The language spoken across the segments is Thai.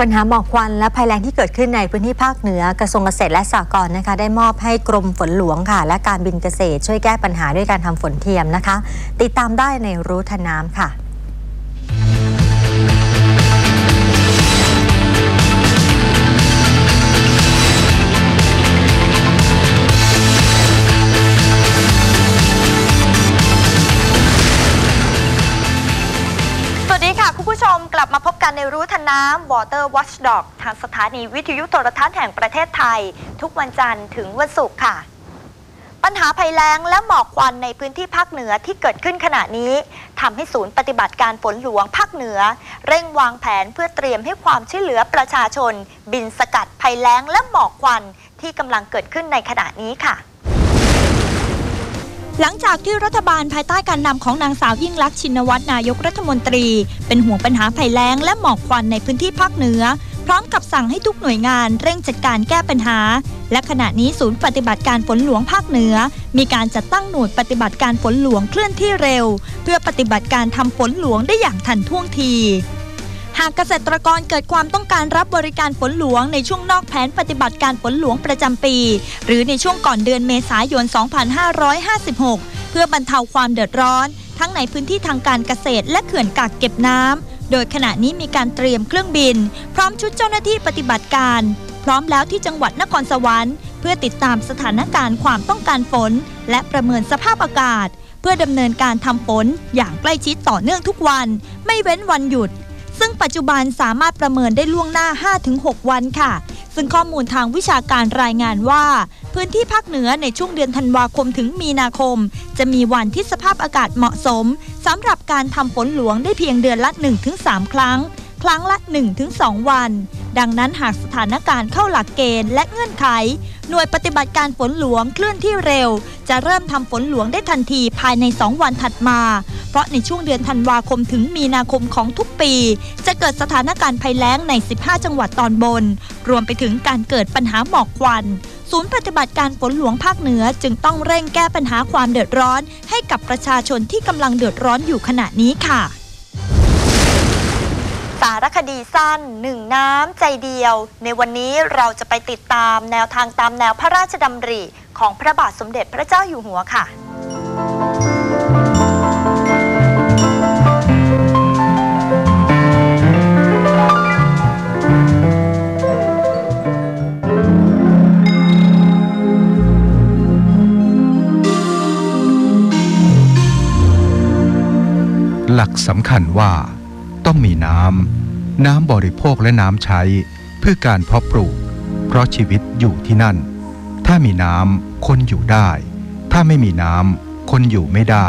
ปัญหาหมอกควันและภัยแล้งที่เกิดขึ้นในพื้นที่ภาคเหนือกระทรวงเกษตรและสหกรณ์นะคะ ได้มอบให้กรมฝนหลวงค่ะ และการบินเกษตรช่วยแก้ปัญหาด้วยการทำฝนเทียมนะคะ ติดตามได้ในรู้ทนน้ำค่ะ Water Watchdog ทางสถานีวิทยุโทรทัศน์แห่งประเทศไทย ทุกวันจันทร์ถึงวันศุกร์ค่ะ ปัญหาภัยแล้งและหมอกควันในพื้นที่ภาคเหนือที่เกิดขึ้นขณะนี้ทำให้ศูนย์ปฏิบัติการฝนหลวงภาคเหนือ เร่งวางแผนเพื่อเตรียมให้ความช่วยเหลือประชาชน บินสกัดภัยแล้งและหมอกควันที่กำลังเกิดขึ้นในขณะนี้ค่ะ หลังจากที่รัฐบาลภายใต้การนำของนางสาวยิ่งลักษณ์ชินวัตรนายกรัฐมนตรี เป็นห่วงปัญหาภัยแล้งและหมอกควันในพื้นที่ภาคเหนือ พร้อมกับสั่งให้ทุกหน่วยงานเร่งจัดการแก้ปัญหา และขณะนี้ศูนย์ปฏิบัติการฝนหลวงภาคเหนือ มีการจัดตั้งหน่วยปฏิบัติการฝนหลวงเคลื่อนที่เร็ว เพื่อปฏิบัติการทำฝนหลวงได้อย่างทันท่วงที หากเกษตรกรเกิดความต้องการรับบริการฝนหลวงในช่วงนอกแผนปฏิบัติการฝนหลวงประจำปี หรือในช่วงก่อนเดือนเมษายน 2556 เพื่อบรรเทาความเดือดร้อน ทั้งในพื้นที่ทางการเกษตรและเขื่อนกักเก็บน้ำ โดยขณะนี้มีการเตรียมเครื่องบิน พร้อมชุดเจ้าหน้าที่ปฏิบัติการ พร้อมแล้วที่จังหวัดนครสวรรค์เพื่อติดตามสถานการณ์ความต้องการฝน และประเมินสภาพอากาศ เพื่อดำเนินการทำฝนอย่างใกล้ชิดต่อเนื่องทุกวัน ไม่เว้นวันหยุด ซึ่งปัจจุบันสามารถประเมินได้ล่วงหน้า 5-6 วันค่ะ ซึ่งข้อมูลทางวิชาการรายงานว่า พื้นที่ภาคเหนือในช่วงเดือนธันวาคมถึงมีนาคม จะมีวันที่สภาพอากาศเหมาะสมสำหรับการทำฝนหลวงได้เพียงเดือนละ 1-3 ครั้ง ครั้งละ 1-2 วัน ดังนั้นหากสถานการณ์เข้าหลักเกณฑ์และเงื่อนไขหน่วยปฏิบัติการฝนหลวงเคลื่อนที่เร็ว จะเริ่มทำฝนหลวงได้ทันทีภายใน 2 วันถัดมา ราะในช่วงเดือนธันวาคมถึงมีนาคมของทุกปี จะเกิดสถานการณ์ภัยแล้งใน 15 จังหวัดตอนบน รวมไปถึงการเกิดปัญหาหมอกควันศูนย์ปฏิบัติการฝนหลวงภาคเหนือจึงต้องเร่งแก้ปัญหาความเดือดร้อน ให้กับประชาชนที่กำลังเดือดร้อนอยู่ขณะนี้ค่ะ สารคดีสั้นหนึ่งน้ำใจเดียว ในวันนี้เราจะไปติดตามแนวทางตามแนวพระราชดำริ ของพระบาทสมเด็จพระเจ้าอยู่หัวค่ะ หลักสำคัญว่า ต้องมีน้ำ น้ำบริโภคและน้ำใช้ เพื่อการเพาะปลูก เพราะชีวิตอยู่ที่นั่น ถ้ามีน้ำคนอยู่ได้ ถ้าไม่มีน้ำคนอยู่ไม่ได้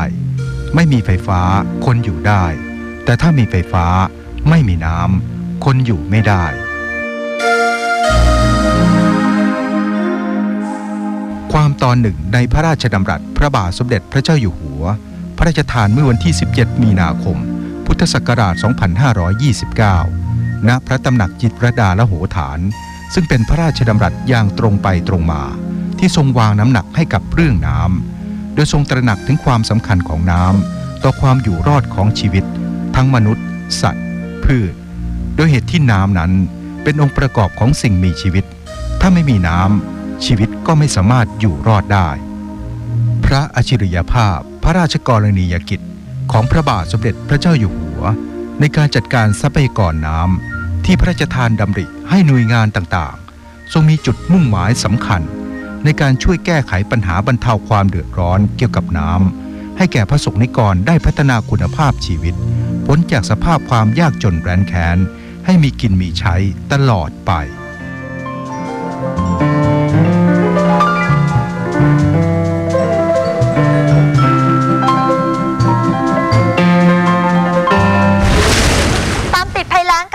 ไม่มีไฟฟ้าคนอยู่ได้ แต่ถ้ามีไฟฟ้าไม่มีน้ำคนอยู่ไม่ได้ ความตอนหนึ่งในพระราชดำรัสพระบาทสมเด็จพระเจ้าอยู่หัว ระราชทานเมื่อวันที่ 17 มีนาคม พุทธศักราช 2529 ณ พระตำหนักจิตรดาละโหฐาน ซึ่งเป็นพระราชดำรัสอย่างตรงไปตรงมา ที่ทรงวางน้ำหนักให้กับเรื่องน้ำ โดยทรงตระหนักถึงความสำคัญของน้ำ ต่อความอยู่รอดของชีวิต ทั้งมนุษย์ สัตว์ พืช โดยเหตุที่น้ำนั้นเป็นองค์ประกอบของสิ่งมีชีวิต ถ้าไม่มีน้ำชีวิตก็ไม่สามารถอยู่รอดได้ พระอัจฉริยภาพ ระราชกรณียกิจ ของพระบาทสมเด็จพระเจ้าอยู่หัว ในการจัดการทรัพยากรน้ำที่พระราชทานดำริให้หน่วยงานต่างๆ ทรงมีจุดมุ่งหมายสำคัญ ในการช่วยแก้ไขปัญหาบรรเทาความเดือดร้อนเกี่ยวกับน้ำให้แก่พระสงฆ์นิกรได้พัฒนาคุณภาพชีวิตพ้นจากสภาพความยากจนแร้นแค้นให้มีกินมีใช้ตลอดไป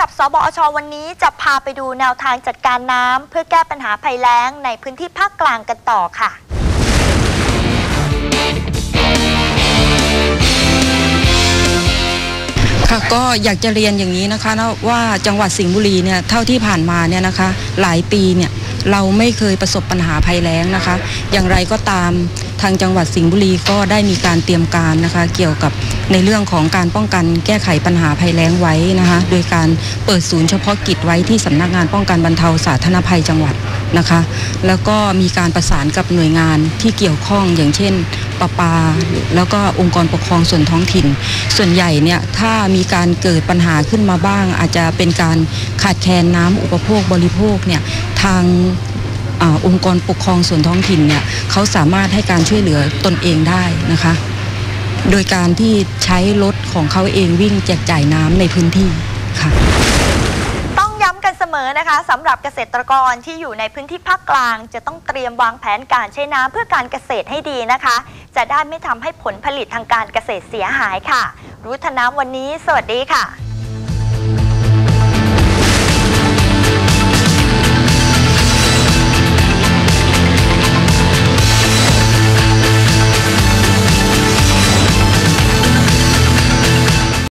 กับสบอชวันนี้จะพาไปดูแนวทางจัดการน้ำเพื่อแก้ปัญหาภัยแล้งในพื้นที่ภาคกลางกันต่อค่ะ ค่ะก็อยากจะเรียนอย่างนี้นะคะนะว่าจังหวัดสิงห์บุรีเนี่ยเท่าที่ผ่านมาเนี่ยนะคะ หลายปีเนี่ยเราไม่เคยประสบปัญหาภัยแล้งนะคะ อย่างไรก็ตาม ทางจังหวัดสิงห์บุรีก็ได้มีการเตรียมการนะคะ เกี่ยวกับในเรื่องของการป้องกันแก้ไขปัญหาภัยแล้งไว้นะคะ โดยการเปิดศูนย์เฉพาะกิจไว้ที่สำนักงานป้องกันบรรเทาสาธารณภัยจังหวัดนะคะ แล้วก็มีการประสานกับหน่วยงานที่เกี่ยวข้องอย่างเช่นปปา แล้วก็องค์กรปกครองส่วนท้องถิ่น ส่วนใหญ่เนี่ยถ้ามีการเกิดปัญหาขึ้นมาบ้าง อาจจะเป็นการขาดแคลนน้ำอุปโภคบริโภคเนี่ยทาง อองค์กรปกครองส่วนท้องถิ่นเนี่ยเขาสามารถให้การช่วยเหลือตนเองได้นะคะ โดยการที่ใช้รถของเขาเองวิ่งแจกจ่ายน้ำในพื้นที่ค่ะต้องย้ำกันเสมอนะคะสำหรับเกษตรกรที่อยู่ในพื้นที่ภาคกลาง จะต้องเตรียมวางแผนการใช้น้ำเพื่อการเกษตรให้ดีนะคะ จะได้ไม่ทำให้ผลผลิตทางการเกษตรเสียหายค่ะ รู้ทนน้ำวันนี้ สวัสดีค่ะ